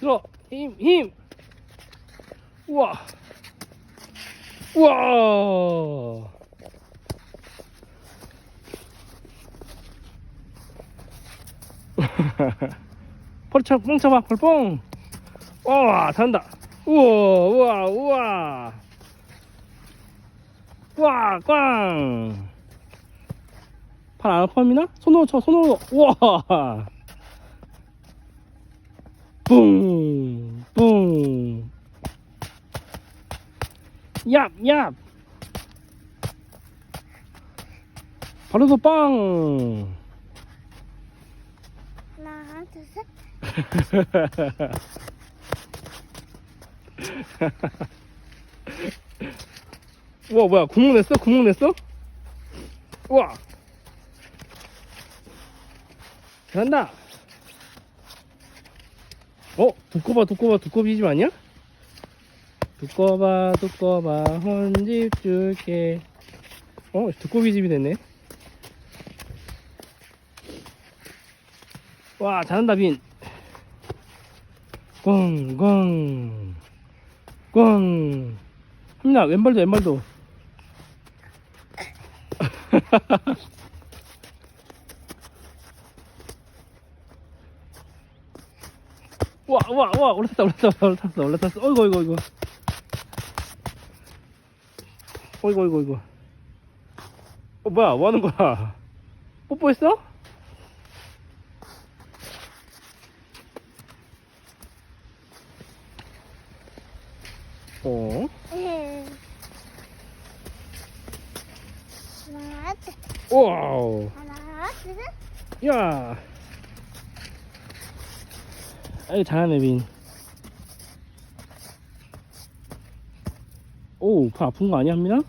들어 힘 힘. 우와. 우와. 펄쳐 뻥 쳐봐 펄뻥. 와 잘한다. 우와 우와 우와. 와 꽝. 팔안 아파미나? 손으로 쳐 손으로. 우와. 뿡, 뿡. 얍, 얍. 바로도 빵. 하나, 둘, 셋. 우와, 뭐야, 구멍 냈어? 구멍 냈어? 우와. 잘한다. 어? 두꺼봐, 두꺼봐, 두꺼비 집 아니야? 두꺼봐, 두꺼봐, 헌집 줄게. 어? 두꺼비 집이 됐네. 와, 잘한다, 빈. 꽝, 꽝. 꽝. 한민아, 왼발도, 왼발도. 와, 와, 와, 올라탔다, 올라탔다, 올라탔어, 올라탔어. 어이구, 어이구, 어이구. 어이구, 어이구, 어이구. 어, 뭐야, 뭐 하는 거야? 뽀뽀했어? 어? 와우. 하나, 둘, 셋. 야. 아이 잘하네 빈. 오, 발 아픈 거 아니야, 한민아?